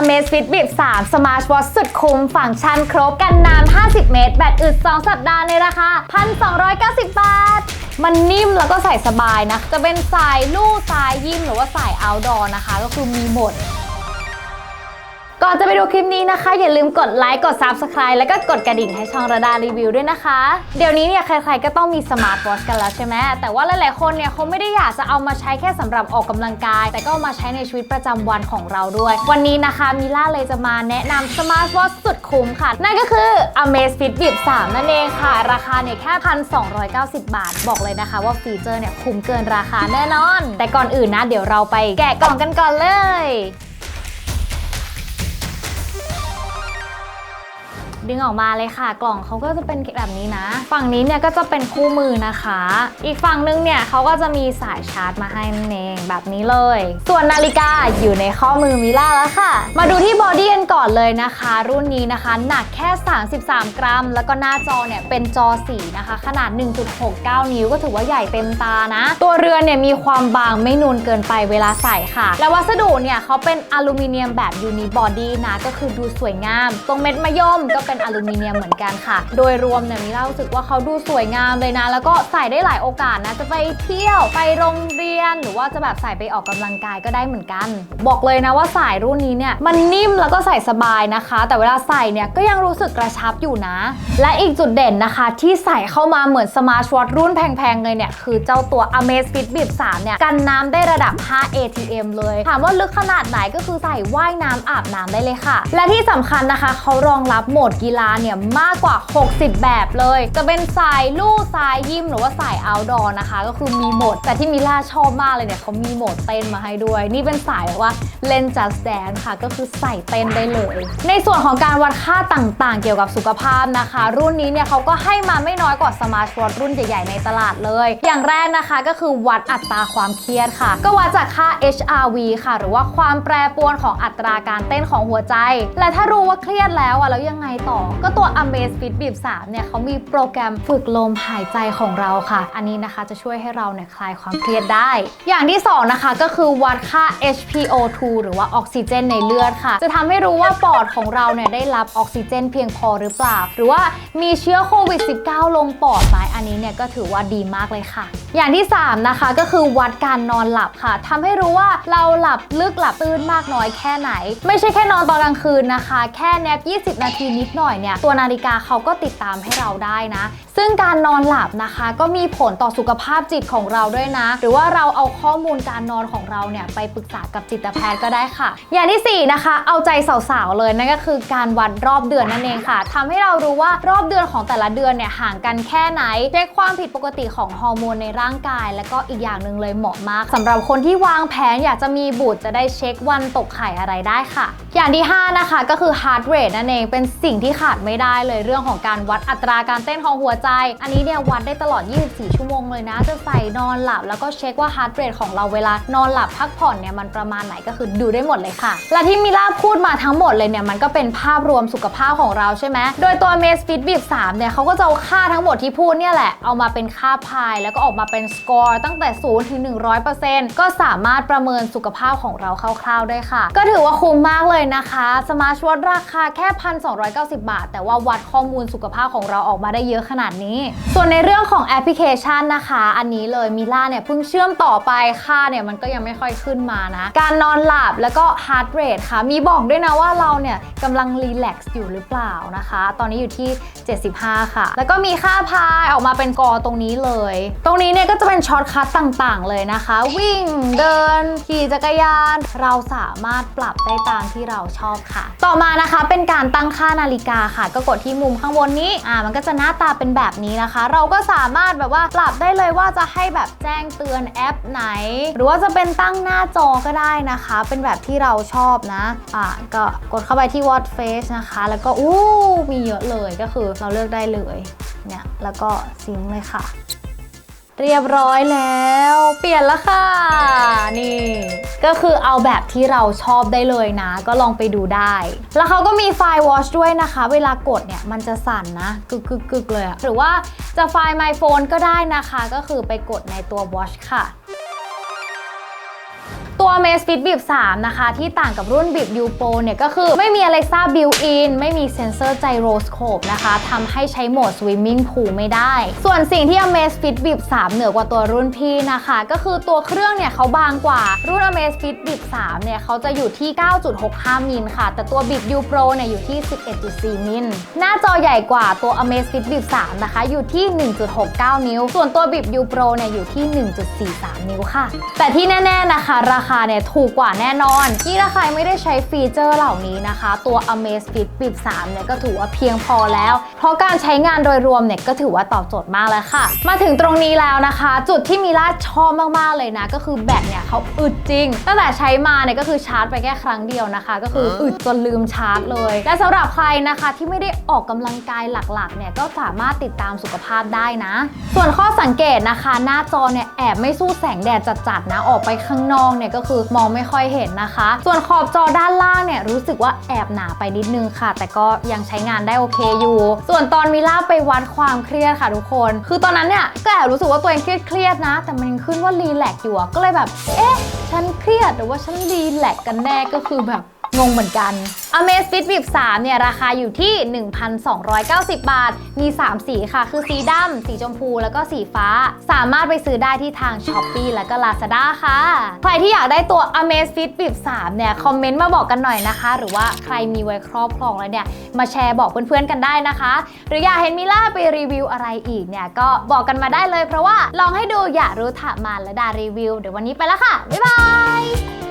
Amazfit Bip 3 Smart Watch สุดคุ้มฟังก์ชันครบกันน้ำ50 เมตร แบตอึด 2 สัปดาห์ในราคา 1,290 บาท มันนิ่มแล้วก็ใส่สบายนะ จะเป็นสายลู่สายยิมหรือว่าสาย outdoor นะคะ ก็คือมีหมด ก่อนจะไปดูคลิปนี้นะคะ อย่าลืมกดไลค์กด Subscribe แล้วก็กดกระดิ่งให้ช่องระดารีวิวด้วยนะคะ เดี๋ยวนี้เนี่ยใครๆก็ต้องมีสมาร์ทวอชกันแล้วใช่ไหมแต่ว่าหลายๆคนเนี่ยเขาไม่ได้อยากจะเอามาใช้แค่สำหรับออกกำลังกาย แต่ก็เอามาใช้ในชีวิตประจำวันของเราด้วย วันนี้นะคะมิล่าเลยจะมาแนะนำสมาร์ทวอชสุดคุ้มค่ะ นั่นก็คือ Amazfit Bip 3นั่นเองค่ะ ราคาเนี่ยแค่ 1,290 บาท บอกเลยนะคะ ว่าฟีเจอร์เนี่ยคุ้มเกินราคาแน่นอน แต่ก่อนอื่นนะเดี๋ยวเราไปแกะกล่องกันก่อนเลย ดึงออกมาเลยค่ะ กล่องเขาก็จะเป็นแบบนี้นะ ฝั่งนี้เนี่ยก็จะเป็นคู่มือนะคะ อีกฝั่งนึงเนี่ยเขาก็จะมีสายชาร์จมาให้นั่นเองแบบนี้เลย ส่วนนาฬิกาอยู่ในข้อมือมิล่าแล้วค่ะ มาดูที่บอดี้กันก่อนเลยนะคะ รุ่นนี้นะคะหนักแค่ 33 กรัม แล้วก็หน้าจอเนี่ยเป็นจอสีนะคะ ขนาด 1.69 นิ้วก็ถือว่าใหญ่เต็มตานะ ตัวเรือนเนี่ยมีความบางไม่นูนเกินไปเวลาใส่ค่ะ และวัสดุเนี่ยเขาเป็นอลูมิเนียมแบบยูนิบอดี้นะก็คือดูสวยงาม ตรงเม็ดมะยมก็เป็นอลูมิเนียมเหมือนกันค่ะ โดยรวมเนี่ยมิล่ารู้สึกว่าเขาดูสวยงามเลยนะ แล้วก็ใส่ได้หลายโอกาสนะ จะไปเที่ยวไปโรงเรียน หรือว่าจะแบบใส่ไปออกกำลังกายก็ได้เหมือนกัน บอกเลยนะว่าสายรุ่นนี้เนี่ยมันนิ่มแล้วก็ใส่สบายนะคะ แต่เวลาใส่เนี่ยก็ยังรู้สึกกระชับอยู่นะ และอีกจุดเด่นนะคะที่ใส่เข้ามาเหมือนสมาร์ทวอทรุ่นแพงๆเลยเนี่ยคือเจ้าตัว Amazfit Bip 3เนี่ยกันน้ำได้ระดับ 5 ATM เลยถามว่าลึกขนาดไหนก็คือใส่ว่ายน้ำอาบน้ำได้เลยค่ะ และที่สำคัญนะคะเขารองรับโหมดกีีฬาเนี่ยมากกว่า 60 แบบเลย จะเป็นสายลู่สายยิมหรือว่าสาย outdoor นะคะ ก็คือมีหมด แต่ที่มิล่าชอบมากเลยเนี่ยเขามีโหมดเต้นมาให้ด้วย นี่เป็นสายแบบว่าเล่น just dance ค่ะ ก็คือใส่เต้นได้เลย ในส่วนของการวัดค่าต่างๆ เกี่ยวกับสุขภาพนะคะ รุ่นนี้เนี่ยเขาก็ให้มาไม่น้อยกว่าสมาร์ทวอทรุ่นใหญ่ๆในตลาดเลย อย่างแรกนะคะก็คือวัดอัตราความเครียดค่ะ ก็วัดจากค่า HRV ค่ะ หรือว่าความแปรปรวนของอัตราการเต้นของหัวใจ และถ้ารู้ว่าเครียดแล้วอะแล้วยังไงต่อก็ตัว Amazfit Bip 3เนี่ยเขามีโปรแกรมฝึกลมหายใจของเราค่ะ อันนี้นะคะจะช่วยให้เราเนี่ยคลายความเครียดได้ อย่างที่สองนะคะก็คือวัดค่า HPO2 หรือว่าออกซิเจนในเลือดค่ะ จะทำให้รู้ว่าปอดของเราเนี่ยได้รับออกซิเจนเพียงพอหรือเปล่า หรือว่ามีเชื้อโควิด -19 ลงปอดไหมอันนี้เนี่ยก็ถือว่าดีมากเลยค่ะ อย่างที่ 3 นะคะก็คือวัดการนอนหลับค่ะทำให้รู้ว่าเราหลับลึกหลับตื่นมากน้อยแค่ไหน ไม่ใช่แค่นอนตอนกลางคืนนะคะ แค่แนบ 20 นาทีนิดหน่อยเนี่ยตัวนาฬิกาเขาก็ติดตามให้เราได้นะ ซึ่งการนอนหลับนะคะ ก็มีผลต่อสุขภาพจิตของเราด้วยนะ หรือว่าเราเอาข้อมูลการนอนของเราเนี่ยไปปรึกษากับจิตแพทย์ก็ได้ค่ะ อย่างที่ 4 นะคะ เอาใจสาวๆเลยนั่นก็คือการวัดรอบเดือนนั่นเองค่ะทำให้เรารู้ว่ารอบเดือนของแต่ละเดือนเนี่ยห่างกันแค่ไหนเช็คความผิดปกติของฮอร์โมนในร่างกาย แล้วก็อีกอย่างหนึ่งเลยเหมาะมากสำหรับคนที่วางแผนอยากจะมีบุตรจะได้เช็ควันตกไข่อะไรได้ค่ะ อย่างที่ 5 นะคะก็คือ heart rate นั่นเองเป็นสิ่งที่ขาดไม่ได้เลยเรื่องของการวัดอัตราการเต้นของหัวใจ อันนี้เนี่ยวัดได้ตลอด 24 ชั่วโมงเลยนะ จะใส่นอนหลับ แล้วก็เช็คว่า heart rate ของเราเวลานอนหลับพักผ่อนเนี่ยมันประมาณไหนก็คือดูได้หมดเลยค่ะ และที่มิล่าพูดมาทั้งหมดเลยเนี่ยมันก็เป็นภาพรวมสุขภาพของเราใช่ไหมโดยตัว Amazfit Bip 3เนี่ยเขาก็จะเอาค่าทั้งหมดที่พูดเนี่ยแหละเอามาเป็นค่าพาย แล้วก็ออกมาเป็นสกอร์ตั้งแต่0ถึง100%ก็สามารถประเมินสุขภาพของเราคร่าวๆได้ค่ะ ก็ถือว่าคุ้มมากเลยนะคะสมาร์ทวอทราคาแค่ 1,290 บาท แต่ว่าวัดข้อมูลสุขภาพของเราออกมาได้เยอะขนาดนี้ ส่วนในเรื่องของแอปพลิเคชันนะคะ อันนี้เลยมิล่าเนี่ยเพิ่งเชื่อมต่อไปค่าเนี่ยมันก็ยังไม่ค่อยขึ้นมานะ การนอนหลับแล้วก็ heart rate ค่ะ มีบอกด้วยนะว่าเราเนี่ยกำลังรีแลกซ์อยู่หรือเปล่านะคะ ตอนนี้อยู่ที่ 75 ค่ะ แล้วก็มีค่าพายออกมาเป็นกอตรงนี้เลย ตรงนี้เนี่ยก็จะเป็นช็อตคัทต่างๆ เลยนะคะ วิ่งเดิน ขี่จักรยาน เราสามารถปรับได้ตามที่เราชอบค่ะ ต่อมานะคะเป็นการตั้งค่านาฬิกาค่ะ ก็กดที่มุมข้างบนนี้อ่ามันก็จะหน้าตาเป็นแบบนี้นะคะ เราก็สามารถแบบว่าปรับได้เลยว่าจะให้แบบแจ้งเตือนแอปไหน หรือว่าจะเป็นตั้งหน้าจอก็ได้นะคะ เป็นแบบที่เราชอบนะอ่าก็กดเข้าไปที่ Watch Face นะคะ แล้วก็อู้มีเยอะเลยก็คือเราเลือกได้เลยเนี่ยแล้วก็ซิงเลยค่ะ เรียบร้อยแล้ว เปลี่ยนแล้วค่ะ นี่ ก็คือเอาแบบที่เราชอบได้เลยนะ ก็ลองไปดูได้ แล้วเขาก็มีไฟล์ Watch ด้วยนะคะ เวลากดเนี่ยมันจะสั่นนะกึกกึกกึกเลยอะหรือว่าจะไฟล์ My Phone ก็ได้นะคะ ก็คือไปกดในตัว Watch ค่ะ ตัว Amazfit Bip 3 นะคะ ที่ต่างกับรุ่น Bip U Pro เนี่ยก็คือไม่มี Alexa built-in ไม่มีเซ็นเซอร์ gyroscope นะคะทำให้ใช้โหมด swimming pool ไม่ได้ ส่วนสิ่งที่ Amazfit Bip 3 เหนือกว่าตัวรุ่นพี่นะคะ ก็คือตัวเครื่องเนี่ยเขาบางกว่ารุ่น Amazfit Bip 3 เนี่ยเขาจะอยู่ที่ 9.65 มิลค่ะ แต่ตัว Bip U Pro เนี่ยอยู่ที่ 11.4 มิลหน้าจอใหญ่กว่าตัว Amazfit Bip 3 นะคะ อยู่ที่ 1.69 นิ้ว ส่วนตัว Bip U Pro เนี่ยอยู่ที่ 1.43 นิ้วค่ะ แต่ที่แน่ ๆนะคะราคาเนี่ยถูกกว่าแน่นอนที่ถ้าใครไม่ได้ใช้ฟีเจอร์เหล่านี้นะคะ ตัว Amazfit Bip 3เนี่ยก็ถือว่าเพียงพอแล้ว เพราะการใช้งานโดยรวมเนี่ยก็ถือว่าตอบโจทย์มากแล้วค่ะ มาถึงตรงนี้แล้วนะคะ จุดที่มีลาชอบมากๆเลยนะ ก็คือแบตเนี่ยเขาอึดจริง ตั้งแต่ใช้มาเนี่ยก็คือชาร์จไปแค่ครั้งเดียวนะคะ ก็คืออึดจนลืมชาร์จเลย และสำหรับใครนะคะที่ไม่ได้ออกกำลังกายหลักๆเนี่ยก็สามารถติดตามสุขภาพได้นะ ส่วนข้อสังเกตนะคะ หน้าจอเนี่ย แอบไม่สู้แสงแดดจัดๆนะออกไปข้างนอกเนี่ยก็คือมองไม่ค่อยเห็นนะคะ ส่วนขอบจอด้านล่างเนี่ยรู้สึกว่าแอบหนาไปนิดนึงค่ะ แต่ก็ยังใช้งานได้โอเคอยู่ ส่วนตอนมิล่าไปวัดความเครียดค่ะทุกคน คือตอนนั้นเนี่ยก็แอบรู้สึกว่าตัวเองเครียดเครียดๆนะ แต่มันขึ้นว่ารีแลกอยู่ก็เลยแบบ เอ๊ะ ฉันเครียดหรือว่าฉันรีแลกกันแน่ก็คือแบบ งงเหมือนกัน Amazfit Bip 3เนี่ยราคาอยู่ที่ 1,290 บาท มี 3 สีค่ะ คือสีดำ สีชมพู แล้วก็สีฟ้า สามารถไปซื้อได้ที่ทาง s h อ p e e แล้วก็ Lazada ค่ะ ใครที่อยากได้ตัว Amazfit Bip 3เนี่ย คอมเมนต์มาบอกกันหน่อยนะคะ หรือว่าใครมีไว้ครอบครองแล้วเนี่ย มาแชร์บอกเพื่อนๆกันได้นะคะ หรืออยากเห็นมิล่าไปรีวิวอะไรอีกเนี่ยก็บอกกันมาได้เลย เพราะว่าลองให้ดูอยากรู้ถามมาและดารีวิว เดี๋ยววันนี้ไปแล้วค่ะ บ๊ายบาย